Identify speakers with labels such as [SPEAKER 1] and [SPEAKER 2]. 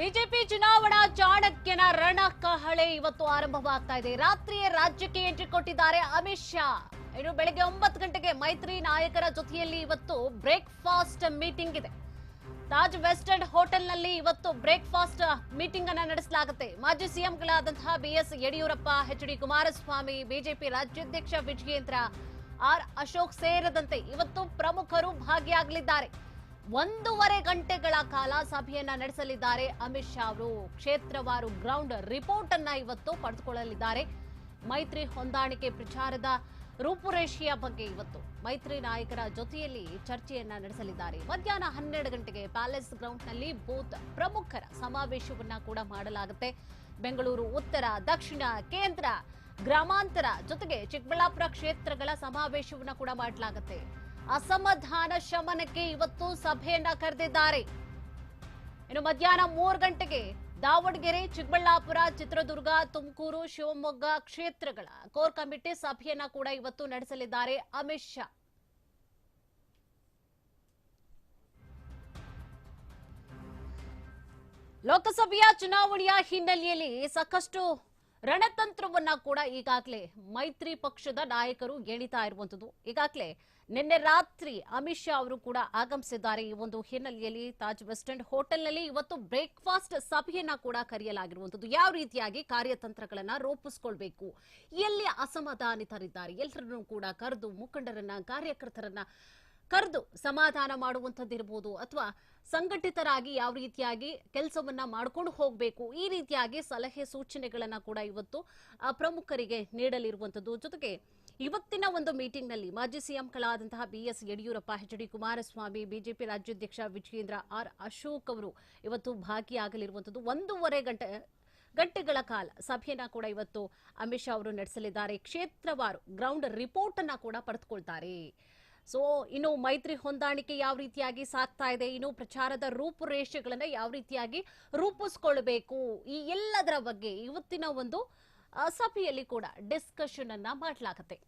[SPEAKER 1] BJP ಚುನಾವಣಾ ಚಾಣಕ್ಯನ ರಣಕಹಳೆ ಇವತ್ತು ಆರಂಭವಾಗ್ತಾ ಇದೆ. ರಾತ್ರಿಯೇ ರಾಜ್ಯಕ್ಕೆ ಎಂಟ್ರಿ ಕೊಟ್ಟಿದ್ದಾರೆ ಅಮಿತ್ ಶಾ. ಇನ್ನು ಬೆಳಗ್ಗೆ ಒಂಬತ್ತು ಗಂಟೆಗೆ ಮೈತ್ರಿ ನಾಯಕರ ಜೊತೆಯಲ್ಲಿ ಇವತ್ತು ಬ್ರೇಕ್ಫಾಸ್ಟ್ ಮೀಟಿಂಗ್ ಇದೆ. ತಾಜ್ ವೆಸ್ಟರ್ನ್ ಹೋಟೆಲ್ನಲ್ಲಿ ಇವತ್ತು ಬ್ರೇಕ್ಫಾಸ್ಟ್ ಮೀಟಿಂಗ್ ಅನ್ನ ನಡೆಸಲಾಗುತ್ತೆ. ಮಾಜಿ ಸಿಎಂಗಳಾದಂತಹ B S Yediyurappa, H D Kumaraswamy, BJP ರಾಜ್ಯಾಧ್ಯಕ್ಷ ವಿಜಯೇಂದ್ರ, ಆರ್ ಅಶೋಕ್ ಸೇರಿದಂತೆ ಇವತ್ತು ಪ್ರಮುಖರು ಭಾಗಿಯಾಗಲಿದ್ದಾರೆ. ಒಂದೂವರೆ ಗಂಟೆಗಳ ಕಾಲ ಸಭೆಯನ್ನ ನಡೆಸಲಿದ್ದಾರೆ. ಅಮಿತ್ ಶಾ ಅವರು ಕ್ಷೇತ್ರವಾರು ಗ್ರೌಂಡ್ ರಿಪೋರ್ಟ್ ಅನ್ನ ಇವತ್ತು ಪಡೆದುಕೊಳ್ಳಲಿದ್ದಾರೆ. ಮೈತ್ರಿ ಹೊಂದಾಣಿಕೆ ಪ್ರಚಾರದ ರೂಪುರೇಷೆಯ ಬಗ್ಗೆ ಇವತ್ತು ಮೈತ್ರಿ ನಾಯಕರ ಜೊತೆಯಲ್ಲಿ ಚರ್ಚೆಯನ್ನ ನಡೆಸಲಿದ್ದಾರೆ. ಮಧ್ಯಾಹ್ನ ಹನ್ನೆರಡು ಗಂಟೆಗೆ ಪ್ಯಾಲೇಸ್ ಗ್ರೌಂಡ್ನಲ್ಲಿ ಬೂತ್ ಪ್ರಮುಖರ ಸಮಾವೇಶವನ್ನ ಕೂಡ ಮಾಡಲಾಗುತ್ತೆ. ಬೆಂಗಳೂರು, ಉತ್ತರ, ದಕ್ಷಿಣ, ಕೇಂದ್ರ, ಗ್ರಾಮಾಂತರ ಜೊತೆಗೆ ಚಿಕ್ಕಬಳ್ಳಾಪುರ ಕ್ಷೇತ್ರಗಳ ಸಮಾವೇಶವನ್ನ ಕೂಡ ಮಾಡಲಾಗುತ್ತೆ. ಅಸಮಾಧಾನ ಶಮನಕ್ಕೆ ಇವತ್ತು ಸಭೆಯನ್ನ ಕರೆದಿದ್ದಾರೆ. ಇನ್ನು ಮಧ್ಯಾಹ್ನ ಮೂರು ಗಂಟೆಗೆ ದಾವಣಗೆರೆ, ಚಿಕ್ಕಬಳ್ಳಾಪುರ, ಚಿತ್ರದುರ್ಗ, ತುಮಕೂರು, ಶಿವಮೊಗ್ಗ ಕ್ಷೇತ್ರಗಳ ಕೋರ್ ಕಮಿಟಿ ಸಭೆಯನ್ನ ಕೂಡ ಇವತ್ತು ನಡೆಸಲಿದ್ದಾರೆ ಅಮಿತ್ ಶಾ. ಲೋಕಸಭೆಯ ಚುನಾವಣೆಯ ಹಿನ್ನೆಲೆಯಲ್ಲಿ ಸಾಕಷ್ಟು ರಣತಂತ್ರವನ್ನ ಕೂಡ ಈಗಾಗಲೇ ಮೈತ್ರಿ ಪಕ್ಷದ ನಾಯಕರು ಎಣಿತಾ ಇರುವಂತದ್ದು ಈಗಾಗಲೇ ನಿನ್ನೆ ರಾತ್ರಿ ಅಮಿತ್ ಶಾ ಅವರು ಕೂಡ ಆಗಮಿಸಿದ್ದಾರೆ. ಈ ಒಂದು ಹಿನ್ನೆಲೆಯಲ್ಲಿ ತಾಜ್ ವೆಸ್ಟ್ ಹೋಟೆಲ್ ಹೋಟೆಲ್ನಲ್ಲಿ ಇವತ್ತು ಬ್ರೇಕ್ಫಾಸ್ಟ್ ಸಭೆಯನ್ನ ಕೂಡ ಕರೆಯಲಾಗಿರುವಂತದ್ದು ಯಾವ ರೀತಿಯಾಗಿ ಕಾರ್ಯತಂತ್ರಗಳನ್ನ ರೂಪಿಸ್ಕೊಳ್ಬೇಕು? ಎಲ್ಲಿ ಅಸಮಾಧಾನಿತರಿದ್ದಾರೆ? ಎಲ್ಲರನ್ನೂ ಕೂಡ ಕರೆದು ಮುಖಂಡರನ್ನ, ಕಾರ್ಯಕರ್ತರನ್ನ ಕರೆದು ಸಮಾಧಾನ ಮಾಡುವಂಥದ್ದಿರ್ಬೋದು ಅಥವಾ ಸಂಘಟಿತರಾಗಿ ಯಾವ ರೀತಿಯಾಗಿ ಕೆಲಸವನ್ನ ಮಾಡ್ಕೊಂಡು ಹೋಗಬೇಕು, ಈ ರೀತಿಯಾಗಿ ಸಲಹೆ ಸೂಚನೆಗಳನ್ನ ಕೂಡ ಇವತ್ತು ಪ್ರಮುಖರಿಗೆ ನೀಡಲಿರುವಂಥದ್ದು. ಜೊತೆಗೆ ಇವತ್ತಿನ ಒಂದು ಮೀಟಿಂಗ್ನಲ್ಲಿ ಮಾಜಿ ಸಿಎಂಗಳಾದಂತಹ B S Yediyurappa H D Kumaraswamy, BJP ರಾಜ್ಯಾಧ್ಯಕ್ಷ ವಿಜಯೇಂದ್ರ ಆರ್ ಅಶೋಕ್ ಅವರು ಇವತ್ತು ಭಾಗಿಯಾಗಲಿರುವಂಥದ್ದು. ಒಂದೂವರೆ ಗಂಟೆ, ಗಂಟೆಗಳ ಕಾಲ ಸಭೆಯನ್ನ ಕೂಡ ಇವತ್ತು ಅಮಿತ್ ಅವರು ನಡೆಸಲಿದ್ದಾರೆ. ಕ್ಷೇತ್ರವಾರು, ಗ್ರೌಂಡ್ ರಿಪೋರ್ಟ್ ಅನ್ನ ಕೂಡ ಪಡೆದುಕೊಳ್ತಾರೆ. ಸೊ ಇನ್ನು ಮೈತ್ರಿ ಹೊಂದಾಣಿಕೆ ಯಾವ ರೀತಿಯಾಗಿ ಸಾಗ್ತಾ ಇದೆ? ಇನ್ನು ಪ್ರಚಾರದ ರೂಪುರೇಷೆಗಳನ್ನ ಯಾವ ರೀತಿಯಾಗಿ ರೂಪಿಸ್ಕೊಳ್ಬೇಕು? ಈ ಎಲ್ಲದರ ಬಗ್ಗೆ ಇವತ್ತಿನ ಒಂದು ಸಭೆಯಲ್ಲಿ ಕೂಡ ಡಿಸ್ಕಷನ್ ಅನ್ನ ಮಾಡಲಾಗತ್ತೆ.